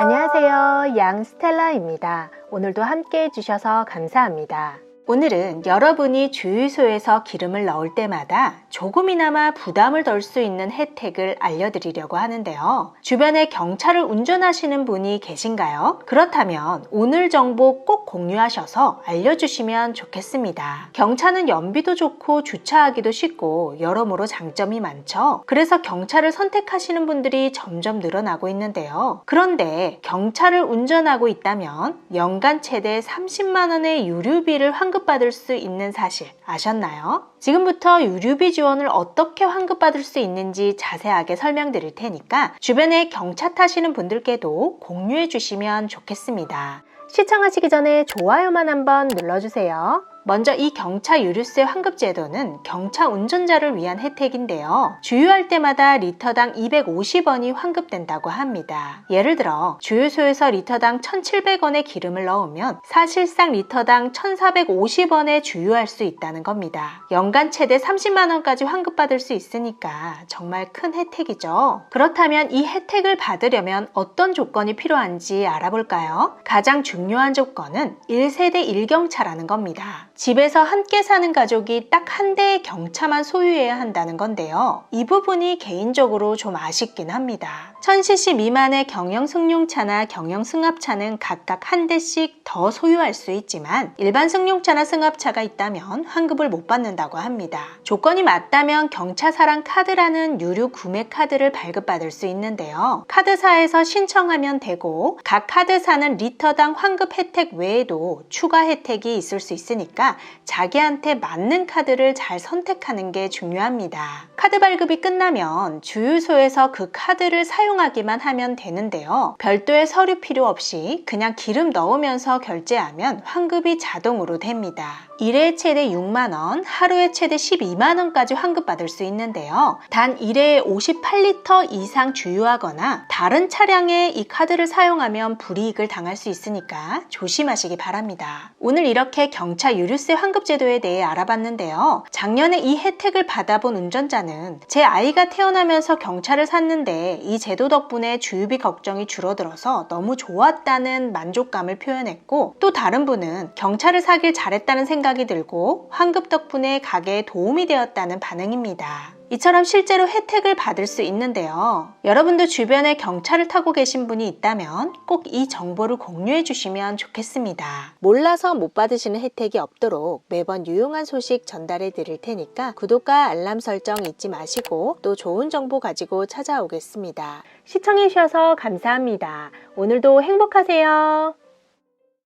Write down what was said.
안녕하세요. 양 스텔라입니다. 오늘도 함께 해주셔서 감사합니다. 오늘은 여러분이 주유소에서 기름을 넣을 때마다 조금이나마 부담을 덜 수 있는 혜택을 알려드리려고 하는데요. 주변에 경차를 운전하시는 분이 계신가요? 그렇다면 오늘 정보 꼭 공유하셔서 알려주시면 좋겠습니다. 경차는 연비도 좋고 주차하기도 쉽고 여러모로 장점이 많죠. 그래서 경차를 선택하시는 분들이 점점 늘어나고 있는데요. 그런데 경차를 운전하고 있다면 연간 최대 30만원의 유류비를 환급 받을 수 있는 사실 아셨나요? 지금부터 유류비 지원을 어떻게 환급받을 수 있는지 자세하게 설명드릴 테니까 주변에 경차 타시는 분들께도 공유해 주시면 좋겠습니다. 시청하시기 전에 좋아요만 한번 눌러주세요. 먼저 이 경차 유류세 환급 제도는 경차 운전자를 위한 혜택인데요. 주유할 때마다 리터당 250원이 환급된다고 합니다. 예를 들어 주유소에서 리터당 1,700원의 기름을 넣으면 사실상 리터당 1,450원에 주유할 수 있다는 겁니다. 연간 최대 30만 원까지 환급받을 수 있으니까 정말 큰 혜택이죠. 그렇다면 이 혜택을 받으려면 어떤 조건이 필요한지 알아볼까요? 가장 중요한 조건은 1세대 1경차라는 겁니다. 집에서 함께 사는 가족이 딱 한 대의 경차만 소유해야 한다는 건데요. 이 부분이 개인적으로 좀 아쉽긴 합니다. 1000cc 미만의 경영 승용차나 경영 승합차는 각각 한 대씩 더 소유할 수 있지만 일반 승용차나 승합차가 있다면 환급을 못 받는다고 합니다. 조건이 맞다면 경차사랑 카드라는 유료 구매 카드를 발급받을 수 있는데요. 카드사에서 신청하면 되고 각 카드사는 리터당 환급 혜택 외에도 추가 혜택이 있을 수 있으니까 자기한테 맞는 카드를 잘 선택하는 게 중요합니다. 카드 발급이 끝나면 주유소에서 그 카드를 사용하기만 하면 되는데요. 별도의 서류 필요 없이 그냥 기름 넣으면서 결제하면 환급이 자동으로 됩니다. 일회 최대 6만원, 하루에 최대 12만원까지 환급받을 수 있는데요. 단 1회에 58리터 이상 주유하거나 다른 차량에 이 카드를 사용하면 불이익을 당할 수 있으니까 조심하시기 바랍니다. 오늘 이렇게 경차 유류세 환급 제도에 대해 알아봤는데요. 작년에 이 혜택을 받아본 운전자는 제 아이가 태어나면서 경차를 샀는데 이 제도 덕분에 주유비 걱정이 줄어들어서 너무 좋았다는 만족감을 표현했고 또 다른 분은 경차를 사길 잘했다는 생각이 들고 환급 덕분에 가게에 도움이 되었다는 반응입니다. 이처럼 실제로 혜택을 받을 수 있는데요. 여러분도 주변에 경차를 타고 계신 분이 있다면 꼭 이 정보를 공유해 주시면 좋겠습니다. 몰라서 못 받으시는 혜택이 없도록 매번 유용한 소식 전달해 드릴 테니까 구독과 알람 설정 잊지 마시고 또 좋은 정보 가지고 찾아오겠습니다. 시청해 주셔서 감사합니다. 오늘도 행복하세요.